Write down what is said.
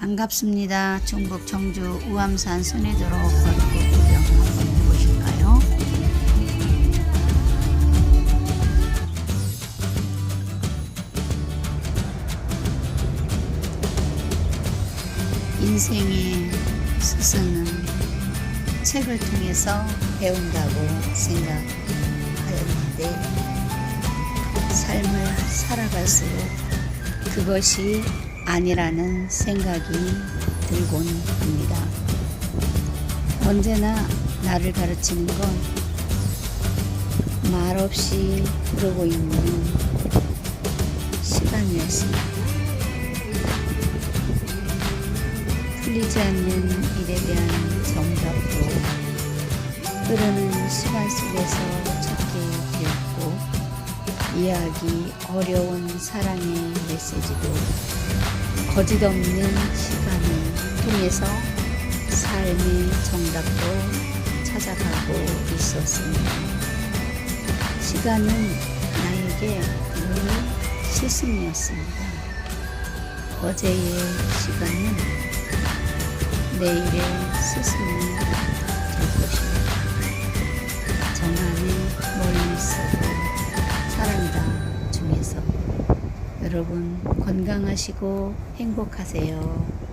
반갑습니다. 충북 청주 우암산 순회도로 걷고 구경 한번 해보실까요? 인생의 스승은 책을 통해서 배운다고 생각하였는데 삶을 살아갈수록 그것이 아니라는 생각이 들곤 합니다. 언제나 나를 가르치는 건 말없이 그러고 있는 시간이었습니다. 풀리지 않는 일에 대한 정답도 흐르는 시간 속에서 찾게 되었고 이해하기 어려운 사랑의 메시지도 거짓없는 시간을 통해서 삶의 정답도 찾아가고 있었습니다. 시간은 나에게 늘 스승이었습니다. 어제의 시간은 내일의 스승이 여러분 건강하시고 행복하세요.